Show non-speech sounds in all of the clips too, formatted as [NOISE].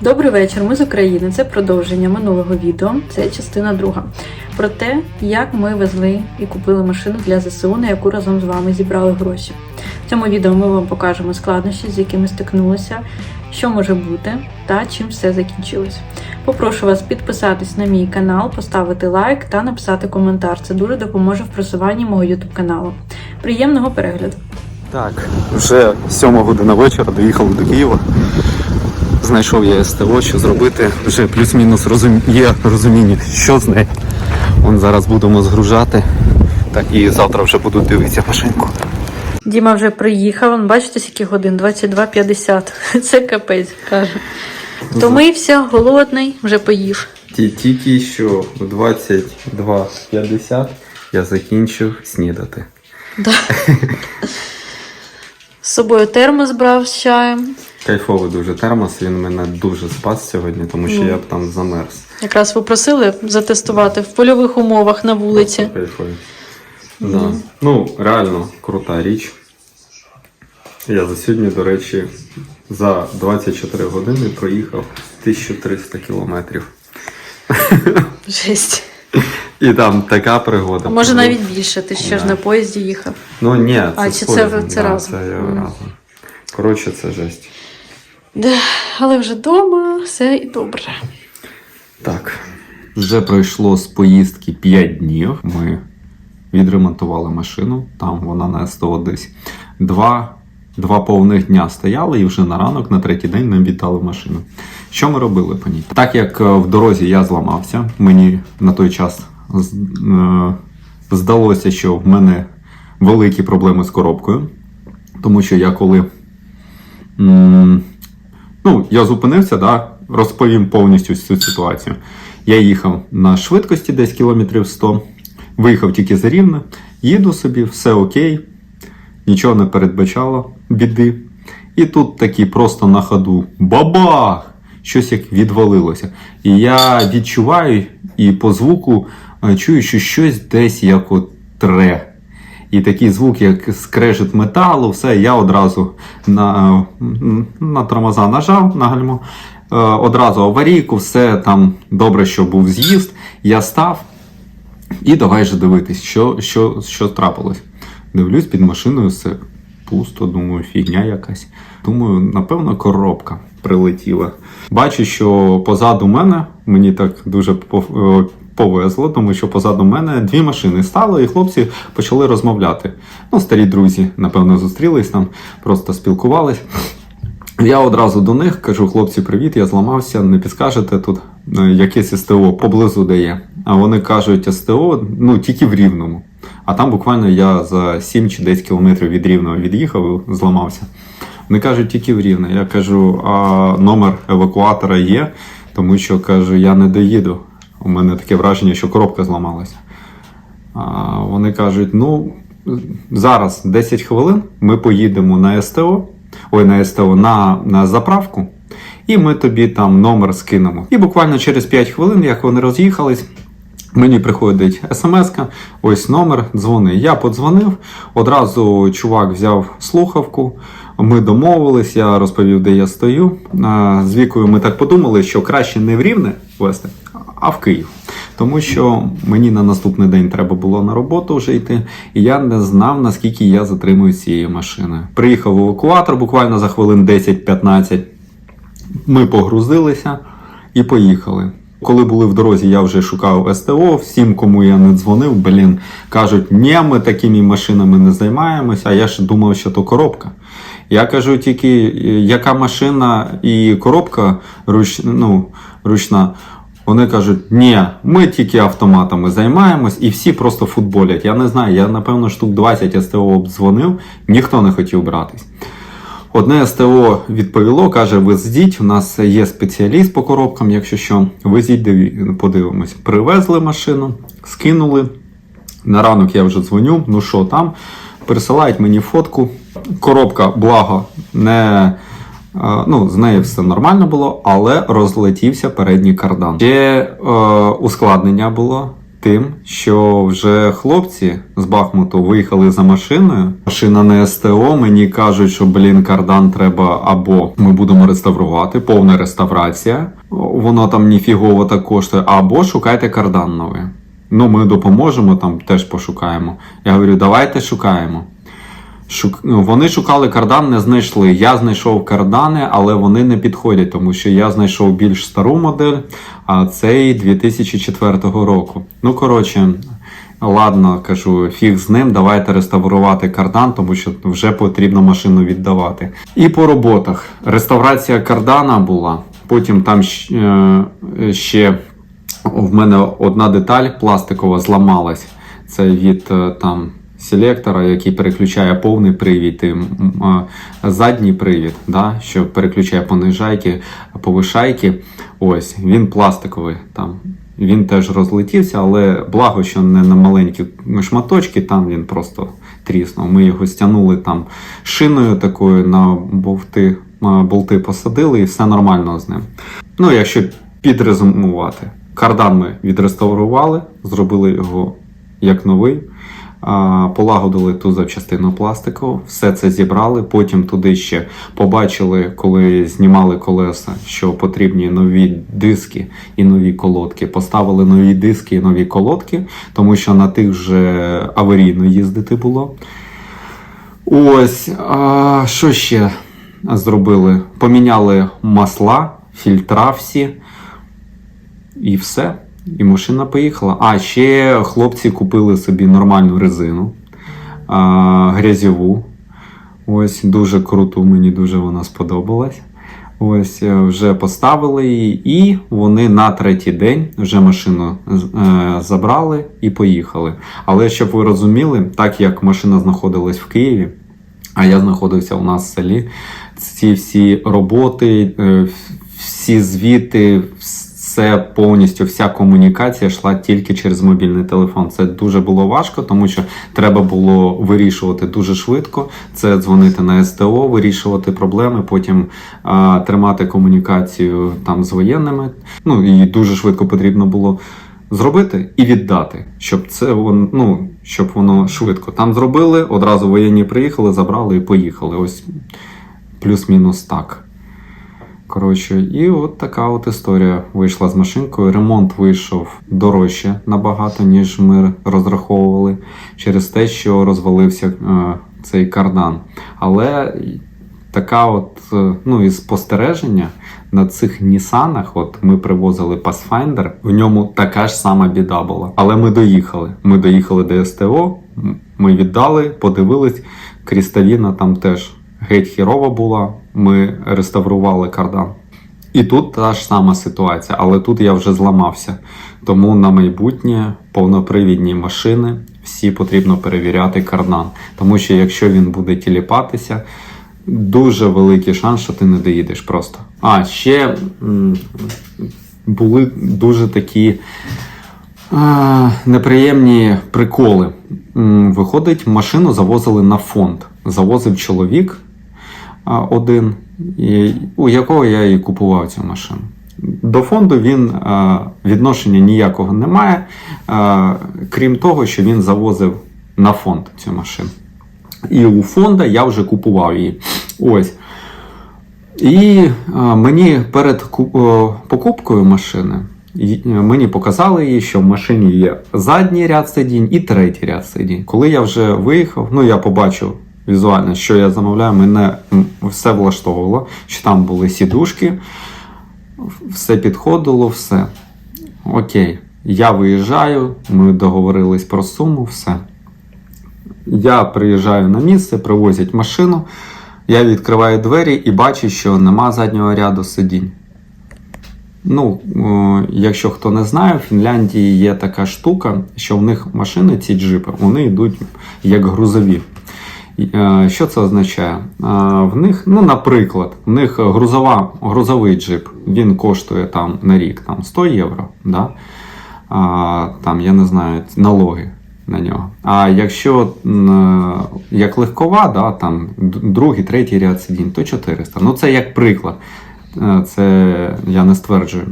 Добрий вечір, ми з України. Це продовження минулого відео. Це частина друга. Про те, як ми везли і купили машину для ЗСУ, на яку разом з вами зібрали гроші. В цьому відео ми вам покажемо складнощі, з якими стикнулися, що може бути та чим все закінчилось. Попрошу вас підписатись на мій канал, поставити лайк та написати коментар. Це дуже допоможе в просуванні мого YouTube каналу. Приємного перегляду! Так, вже сьома година вечора доїхали до Києва. Знайшов я СТО, що зробити. Вже плюс-мінус розум... є розуміння, що з нею. Вон зараз будемо згружати. Так, і завтра вже буду дивитися машинку. Діма вже приїхав, он бачите, скільки годин? 22.50. [LAUGHS] Це капець, каже. Втомився, голодний, вже поїв. Тільки що в 22.50 я закінчив снідати. Да. [LAUGHS] З собою термос брав з чаєм. Кайфовий дуже термос, він мене дуже спас сьогодні, тому що Ну. я б там замерз. Якраз ви просили затестувати в польових умовах на вулиці. Кайфовий. Да. Ну, реально крута річ. Я за сьогодні, до речі, за 24 години проїхав 1300 кілометрів. Жесть. [LAUGHS] І там така пригода. А може навіть більше, ти ще ж на поїзді їхав. Ну ні, це А, з чи це- поїздом, це да, разом? Це я Мгм. разом. Коротше, це жесть. Да, але вже вдома все і добре. Так. Вже пройшло з поїздки 5 днів. Ми відремонтували машину, там вона на СТО десь. Два, два повних дня стояли, і вже на ранок, на третій день нам віддали машину. Що ми робили по ній? Так як е, в дорозі я зламався, мені на той час здалося, що в мене великі проблеми з коробкою. Тому що я коли. Ну, я зупинився, да, розповім повністю цю ситуацію. Я їхав на швидкості десь кілометрів 100, виїхав тільки за рівне, їду собі, все окей, нічого не передбачало біди. І тут такий просто на ходу бабах! Щось як відвалилося. І я відчуваю і по звуку е, чую, що щось десь як от тре. І такий звук, як скрежет металу, все, я одразу на, на тормоза нажав на гальмо, е, одразу аварійку, все там добре, що був з'їзд. Я став і давай же дивитись, що, що, що трапилось. Дивлюсь під машиною все пусто, думаю, фігня якась. Думаю, напевно, коробка прилетіла. Бачу, що позаду мене мені так дуже е, повезло, тому що позаду мене дві машини стали, і хлопці почали розмовляти. Ну, старі друзі, напевно, зустрілись там, просто спілкувались. Я одразу до них кажу: хлопці, привіт, я зламався, не підскажете тут е, якесь СТО поблизу де є. А вони кажуть, СТО ну тільки в Рівному. А там буквально я за 7 чи 10 кілометрів від Рівного від'їхав і зламався. Вони кажуть, тільки в Рівне. Я кажу, а номер евакуатора є, тому що кажу, я не доїду. У мене таке враження, що коробка зламалася. А вони кажуть: ну, зараз 10 хвилин ми поїдемо на СТО, ой, на СТО, на, на заправку, і ми тобі там номер скинемо. І буквально через 5 хвилин, як вони роз'їхались, Мені приходить смс ось номер, дзвони. Я подзвонив, одразу чувак взяв слухавку, ми домовились, я розповів, де я стою. З вікою ми так подумали, що краще не в Рівне вести, а в Київ. Тому що мені на наступний день треба було на роботу вже йти, і я не знав, наскільки я затримую цією машиною. Приїхав евакуатор буквально за хвилин 10-15. Ми погрузилися і поїхали. Коли були в дорозі, я вже шукав СТО. Всім, кому я не дзвонив, блін, кажуть, ні, ми такими машинами не займаємося. А я ж думав, що то коробка. Я кажу тільки, яка машина і коробка руч, ну, ручна. Вони кажуть, ні, ми тільки автоматами займаємось, і всі просто футболять. Я не знаю, я напевно штук 20 СТО обдзвонив, ніхто не хотів братись. Одне СТО відповіло, каже: везіть, у нас є спеціаліст по коробкам, якщо що, везіть, подивимось. Привезли машину, скинули. На ранок я вже дзвоню, ну що там, присилають мені фотку. Коробка, благо, не. Ну, з нею все нормально було, але розлетівся передній кардан. Ще е, ускладнення було. тим, що вже хлопці з Бахмуту виїхали за машиною. Машина не СТО. Мені кажуть, що блін, кардан треба або ми будемо реставрувати, повна реставрація. Воно там ніфігово так коштує, або шукайте кардан новий. Ну, ми допоможемо там, теж пошукаємо. Я говорю, давайте шукаємо. Шук... ну, Вони шукали кардан, не знайшли. Я знайшов кардани, але вони не підходять, тому що я знайшов більш стару модель, а цей 2004 року. Ну, коротше, ладно, кажу, фіг з ним, давайте реставрувати кардан, тому що вже потрібно машину віддавати. І по роботах. Реставрація кардана була, потім там е, ще в мене одна деталь пластикова зламалась. Це від е, там селектора, який переключає повний привід і задній привід, да, що переключає понижайки, повишайки. Ось він пластиковий там. Він теж розлетівся, але благо, що не на маленькі шматочки, там він просто тріснув. Ми його стягнули там шиною такою на болти, болти посадили, і все нормально з ним. Ну, якщо підрезумувати, кардан ми відреставрували, зробили його як новий. Полагодили ту запчастину пластикову, все це зібрали. Потім туди ще побачили, коли знімали колеса, що потрібні нові диски і нові колодки. Поставили нові диски і нові колодки, тому що на тих вже аварійно їздити було. Ось, а, що ще зробили? Поміняли масла, фільтра всі. І все. І машина поїхала. А ще хлопці купили собі нормальну резину а, грязьову. Ось дуже круту, мені дуже вона сподобалась. Ось е, вже поставили її, і вони на третій день вже машину е, забрали і поїхали. Але щоб ви розуміли, так як машина знаходилась в Києві, а я знаходився у нас в селі, ці всі роботи, е, всі звіти, все повністю, вся комунікація йшла тільки через мобільний телефон. Це дуже було важко, тому що треба було вирішувати дуже швидко. Це дзвонити на СТО, вирішувати проблеми, потім а, тримати комунікацію там з воєнними. Ну і дуже швидко потрібно було. Зробити і віддати, щоб це ну, щоб воно швидко там зробили. Одразу воєнні приїхали, забрали і поїхали. Ось плюс-мінус так. Коротше, і от така от історія вийшла з машинкою. Ремонт вийшов дорожче набагато, ніж ми розраховували, через те, що розвалився е, цей кардан. Але така от, е, ну, і спостереження на цих Нісанах, от ми привозили Pathfinder, в ньому така ж сама біда була. Але ми доїхали. Ми доїхали до СТО, ми віддали, подивились. Крісталіна там теж геть хірова була. Ми реставрували кардан. І тут та ж сама ситуація, але тут я вже зламався. Тому на майбутнє повнопривідні машини всі потрібно перевіряти кардан. Тому що якщо він буде тіліпатися, дуже великий шанс, що ти не доїдеш просто. А ще були дуже такі а, неприємні приколи. Виходить, машину завозили на фонд. Завозив чоловік один, у якого я і купував цю машину. До фонду він відношення ніякого не має, крім того, що він завозив на фонд цю машину. І у фонда я вже купував її. Ось. І мені перед покупкою машини мені показали її, що в машині є задній ряд сидінь і третій ряд сидінь. Коли я вже виїхав, ну я побачив візуально, що я замовляю, мене все влаштовувало, що там були сідушки, все підходило, все. Окей, я виїжджаю, ми договорились про суму, все. Я приїжджаю на місце, привозять машину. Я відкриваю двері і бачу, що нема заднього ряду сидінь. Ну, якщо хто не знає, в Фінляндії є така штука, що в них машини, ці джипи, вони йдуть як грузові. Е, Що це означає? Е, В них, ну, наприклад, в них грузова, грузовий джип, він коштує там на рік там, 100 євро. Да? А, там, я не знаю, налоги на нього. А якщо як легкова, да, там другий, третій ряд сидінь, то 400. Ну це як приклад. Е, Це я не стверджую.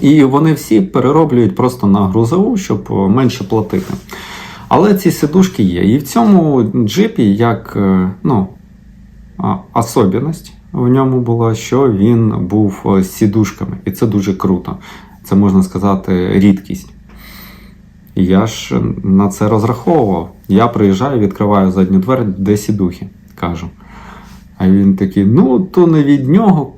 І вони всі перероблюють просто на грузову, щоб е, менше платити. Але ці сидушки є. І в цьому джипі, як е, ну, особливість в ньому була, що він був е, з сідушками. І це дуже круто. Це можна сказати рідкість. Я ж на це розраховував. Я приїжджаю, відкриваю задню двері, де сідухи, кажу. А він такий: ну, то не від нього,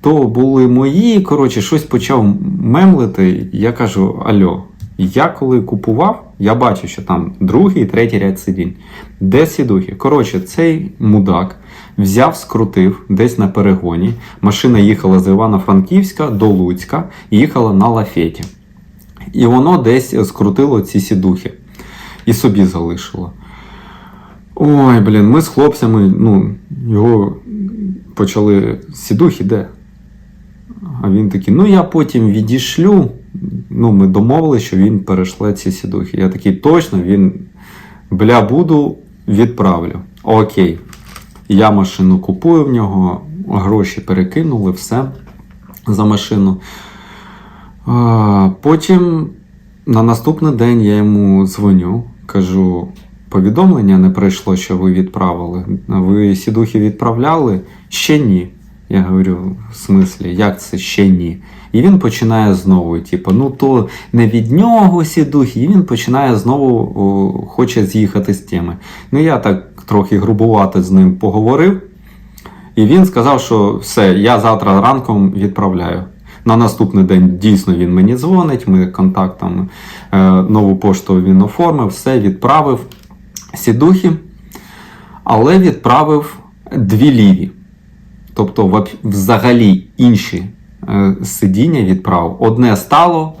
то були мої. Коротше, щось почав мемлити. Я кажу: Альо, я коли купував, я бачу, що там другий і третій ряд сидінь. Де сідухи? Коротше, цей мудак взяв, скрутив десь на перегоні. Машина їхала з Івано-Франківська до Луцька, і їхала на лафеті. І воно десь скрутило ці сідухи і собі залишило. Ой, блін, ми з хлопцями, ну, його почали сідухи, де? А він такий, ну я потім відійшлю. Ну, ми домовилися, що він перешле ці сідухи. Я такий, точно, він бля, буду, відправлю. Окей. Я машину купую в нього, гроші перекинули, все за машину. Потім на наступний день я йому дзвоню, кажу: повідомлення не прийшло, що ви відправили. Ви сідухи відправляли? Ще ні. Я говорю, в смислі, як це ще ні? І він починає знову, типу, ну то не від нього сідухи, і він починає знову о, хоче з'їхати з теми. Ну я так трохи грубувати з ним поговорив, і він сказав, що все, я завтра ранком відправляю. На наступний день дійсно він мені дзвонить, ми контактами е, нову пошту він оформив, все відправив сідухи, але відправив дві ліві. Тобто, взагалі інші е, сидіння відправив. Одне стало,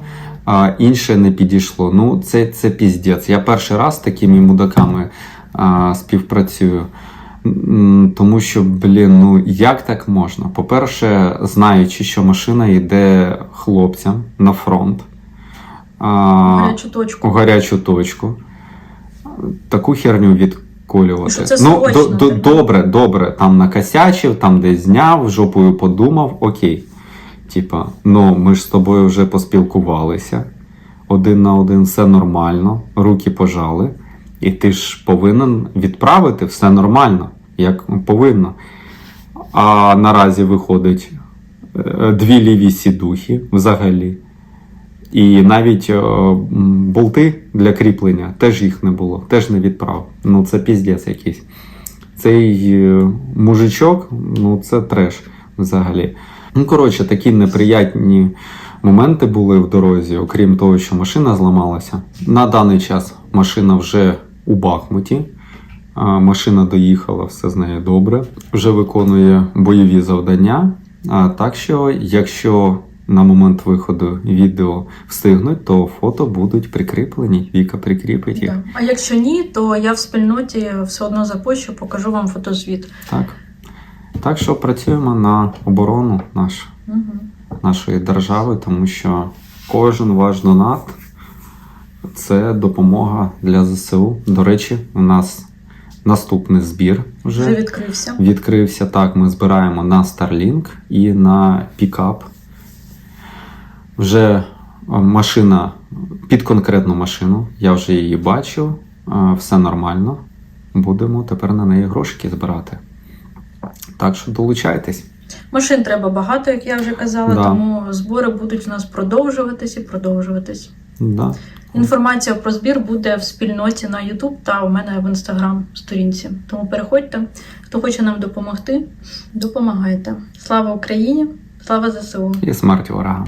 а інше не підійшло. Ну, це, це піздець. Я перший раз з такими мудаками а, співпрацюю. Тому що, блін, ну як так можна? По-перше, знаючи, що машина йде хлопцям на фронт. А, Гарячу точку. гарячу точку. Таку херню відколювати. Що це ну, до, до, добре, добре, там накосячив, там десь зняв, жопою подумав, окей. Типа, ну ми ж з тобою вже поспілкувалися. Один на один все нормально, руки пожали. І ти ж повинен відправити все нормально, як повинно. А наразі виходить е, дві ліві сідухи взагалі. І навіть е, болти для кріплення теж їх не було, теж не відправ. Ну це піздець якийсь. Цей е, мужичок, ну це треш взагалі. Ну, коротше, такі неприятні моменти були в дорозі, окрім того, що машина зламалася. На даний час машина вже у Бахмуті. Машина доїхала, все з нею добре, вже виконує бойові завдання. Так що, якщо на момент виходу відео встигнуть, то фото будуть прикріплені. Віка прикріпить їх. Да. А якщо ні, то я в спільноті все одно запущу, покажу вам фотозвіт. Так. Так що працюємо на оборону наш, Угу. нашої держави, тому що кожен ваш донат це допомога для ЗСУ. До речі, у нас наступний збір Вже вже відкрився. відкрився. Так, ми збираємо на Starlink і на пікап. Вже машина під конкретну машину. Я вже її бачив. Все нормально. Будемо тепер на неї грошики збирати. Так що долучайтесь. Машин треба багато, як я вже казала, Да. тому збори будуть у нас продовжуватись і продовжуватись. Да. Інформація про збір буде в спільноті на YouTube та у мене в Instagram сторінці. Тому переходьте. Хто хоче нам допомогти, допомагайте. Слава Україні! Слава ЗСУ! І смерть ворогам.